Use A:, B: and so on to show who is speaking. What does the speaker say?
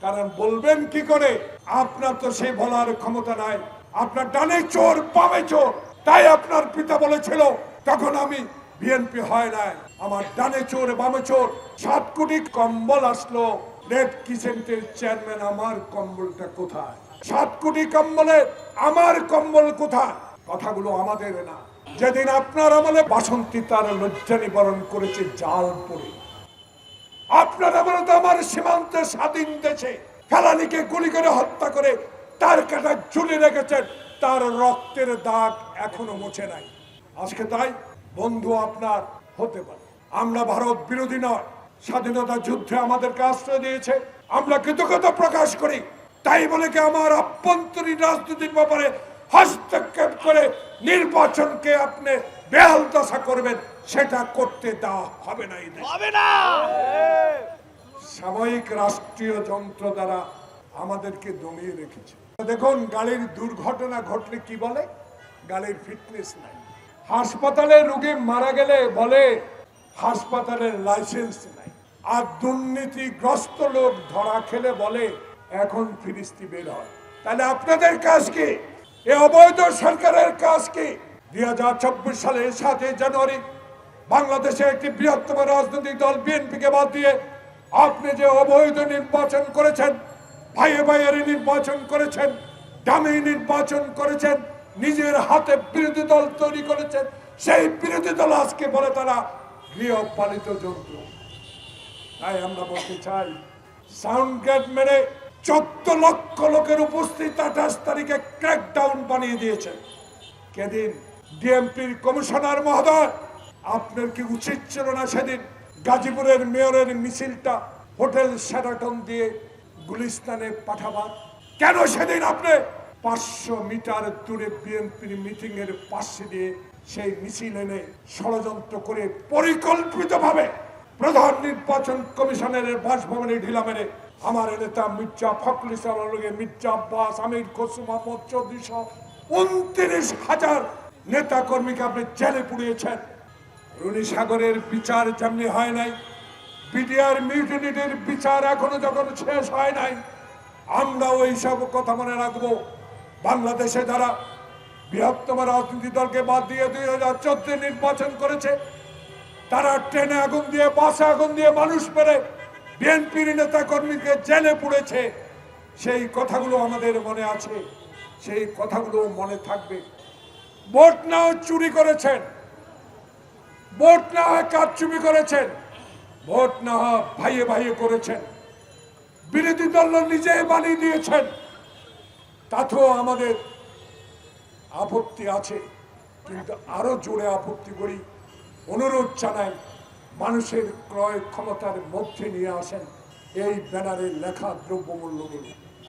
A: কারণ বলবেন কি করে? আপনার তো সেই বলার ক্ষমতা নাই। আপনার ডানে চোর, বামে চোর। তাই আপনার পিতা বলেছিল, তখন আমি বিএনপি হয় নাই। আমার ডানে চোর, বামে চোর। সাত কোটি কম্বল আসলো। রেড কিচেন্টের চেয়ারম্যান, আমার কম্বলটা কোথায়? সাত কোটি কম্বলে আমার কম্বল কোথায়? কথাগুলো আমাদের না। যেদিন আপনার আমলে বাসন্তী তার লজ্জা নিবারণ করেছে জাল পড়ে। আপনার আমলে তো আমার সীমান্তে স্বাধীন দেশে। ফেলানিকে গুলি করে হত্যা করে তার কাটা ঝুলে রেখেছেন। তার রক্তের দাগ এখনও মুছে নাই। আজকে তাই বন্ধু আপনার হতে পারে। আমরা ভারত বিরোধী নয়। স্বাধীনতা যুদ্ধে আমাদেরকে আশ্রয় দিয়েছে। আমরা কৃতজ্ঞতা প্রকাশ করি। তাই বলে কি আমার আভ্যন্তরীণ রাজনীতির ব্যাপারে হস্তক্ষেপ করে নির্বাচনকে আপনি বেহাল দশা করবেন সেটা করতে দেওয়া হবে না
B: হবে না!
A: সাময়িক রাষ্ট্রীয় যন্ত্র দ্বারা আমাদেরকে দমিয়ে রেখেছে। দেখুন গাড়ির দুর্ঘটনা ঘটলে কি বলে? গাড়ির ফিটনেস নাই। হাসপাতালে রোগী মারা গেলে বলে হাসপাতালের লাইসেন্স নাই। আর দুর্নীতিগ্রস্ত লোক ধরা খেলে বলে এখন ফিরিস্তি বের হয়। তাহলে আপনাদের কাজ কি? এ অবৈধ সরকারের কাজ কি? দুই হাজার চব্বিশ সালের সাতই জানুয়ারি বাংলাদেশে একটি বৃহত্তম রাজনৈতিক দল বিএনপিকে বাদ দিয়ে আপনি যে অবৈধ নির্বাচন করেছেন, ভাইয়ে ভাইয়ের নির্বাচন করেছেন, দামি নির্বাচন করেছেন, নিজের হাতে বিরোধী দল তৈরি করেছেন, সেই বিরোধী দল আজকে বলে তারা গৃহপালিত যন্ত্র তাই আমরা বলতে চাই সাউন্ড গেট মেরে চোদ্দ লক্ষ লোকের উপস্থিত আঠাশ তারিখে ক্র্যাকডাউন বানিয়ে দিয়েছেন। কেদিন? ডিএমপির কমিশনার মহোদয়, আপনার কি উচিত ছিল না সেদিন গাজীপুরের মেয়রের মিছিলটা হোটেল সেরাটন দিয়ে গুলিস্তানে পাঠাবার? কেন সেদিন আপনি পাঁচশো মিটার দূরে বিএনপির মিটিং এর পাশে দিয়ে সেই মিছিল এনে ষড়যন্ত্র করে পরিকল্পিতভাবে প্রধান নির্বাচন কমিশনের বাসভবনে ঢিলা মেরে আমার নেতা মির্জা ফখরুল ইসলাম মির্জা আব্বাস, আমির খসরু, মোহাম্মদ চৌধুরী উনত্রিশ হাজার নেতা কর্মীকে আপনি জেলে পুড়িয়েছেন। রুনি সাগরের বিচার যেমনি হয় নাই, বিডিআর মিউটিনিটির বিচার এখনও যখন শেষ হয় নাই আমরা ওই সব কথা মনে রাখব। বাংলাদেশে যারা বৃহত্তম রাজনীতি দলকে বাদ দিয়ে দুই হাজার চোদ্দ নির্বাচন করেছে, তারা ট্রেনে আগুন দিয়ে, বাসে আগুন দিয়ে মানুষ মেরে বিএনপির নেতা কর্মীকে জেলে পুড়েছে। সেই কথাগুলো আমাদের মনে আছে, সেই কথাগুলো মনে থাকবে। ভোট নাও চুরি করেছেন। ভোট না হয় কারচুপি করেছেন। ভোট না হয় ভাইয়ে ভাইয়ে করেছেন। বিরোধী দল নিজেই বানিয়ে দিয়েছেন। তাতেও আমাদের আপত্তি আছে, কিন্তু আরও জোরে আপত্তি করি, অনুরোধ জানাই, মানুষের ক্রয় ক্ষমতার মধ্যে নিয়ে আসেন এই ব্যানারে লেখা দ্রব্যমূল্যগুলো।